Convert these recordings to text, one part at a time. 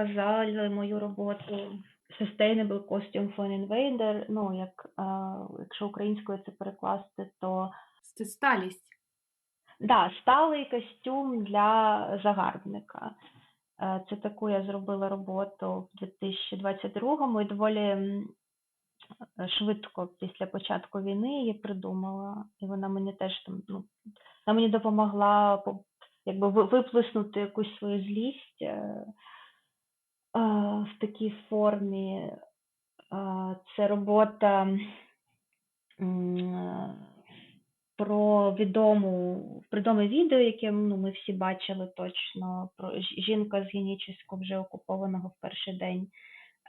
показали мою роботу Sustainable Costume for an Invader. Ну, як, е, якщо українською це перекласти, то Це сталість. да, сталий костюм для загарбника. Е, Це таку я зробила роботу в 2022-му і доволі швидко після початку війни її придумала. І вона мені теж там, ну, вона мені допомогла якби ви- виплеснути якусь свою злість е, в такій формі. Це робота про відому відоме відео, яке ну, ми всі бачили точно, про жінка з генічесько вже окупованого в перший день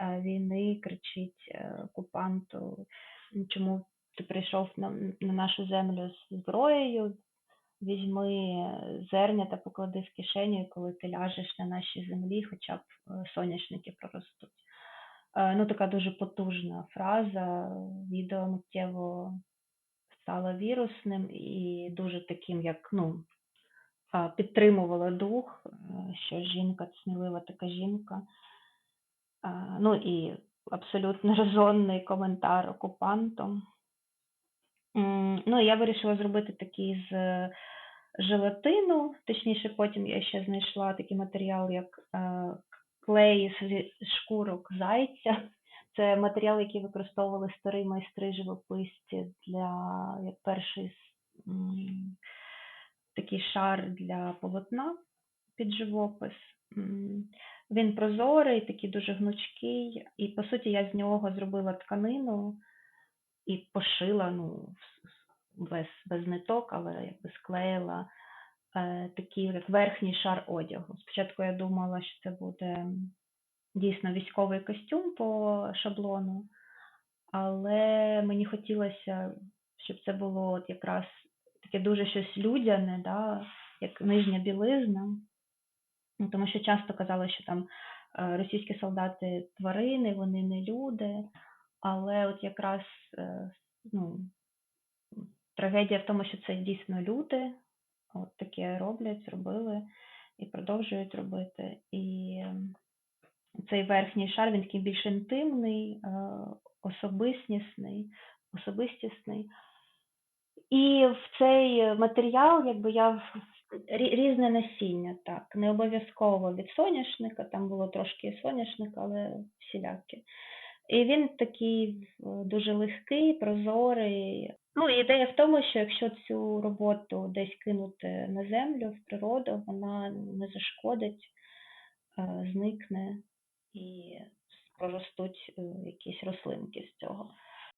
е, війни кричить е, окупанту, чому ти прийшов на, на нашу землю з зброєю, візьми зерня та поклади в кишеню, коли ти ляжеш на нашій землі, хоча б е, соняшники проростуть. Е, Ну, така дуже потужна фраза. Відео миттєво стало вірусним і дуже таким, як ну, підтримувало дух, е, що жінка смілива така жінка. Ну і абсолютно резонний коментар окупантом. Ну, я вирішила зробити такий з е, желатину, точніше, потім я ще знайшла такий матеріал, як е, клей з шкурок зайця. Це матеріал, який використовували старі майстри живописці для як перший такий шар для полотна під живопис. Він прозорий, такий дуже гнучкий, і по суті я з нього зробила тканину і пошила, ну, без, без ниток, але якби склеїла е, такий як верхній шар одягу. Спочатку я думала, що це буде дійсно військовий костюм по шаблону, але мені хотілося, щоб це було от якраз таке дуже щось людяне, да, як нижня білизна. Ну, тому що часто казали, що там е, російські солдати тварини, вони не люди, але от якраз е, ну, трагедія в тому, що це дійсно люди, от таке роблять, робили і продовжують робити. І ем, цей верхній шар він такий більш інтимний, е, особистісний, особистісний. І в цей матеріал, якби я різне насіння, так, не обов'язково від соняшника, там було трошки соняшника, але всіляке. І він такий е, дуже легкий, прозорий. Ну, ідея в тому, що якщо цю роботу десь кинути на землю, в природу, вона не зашкодить, е, зникне і проростуть е, якісь рослинки з цього.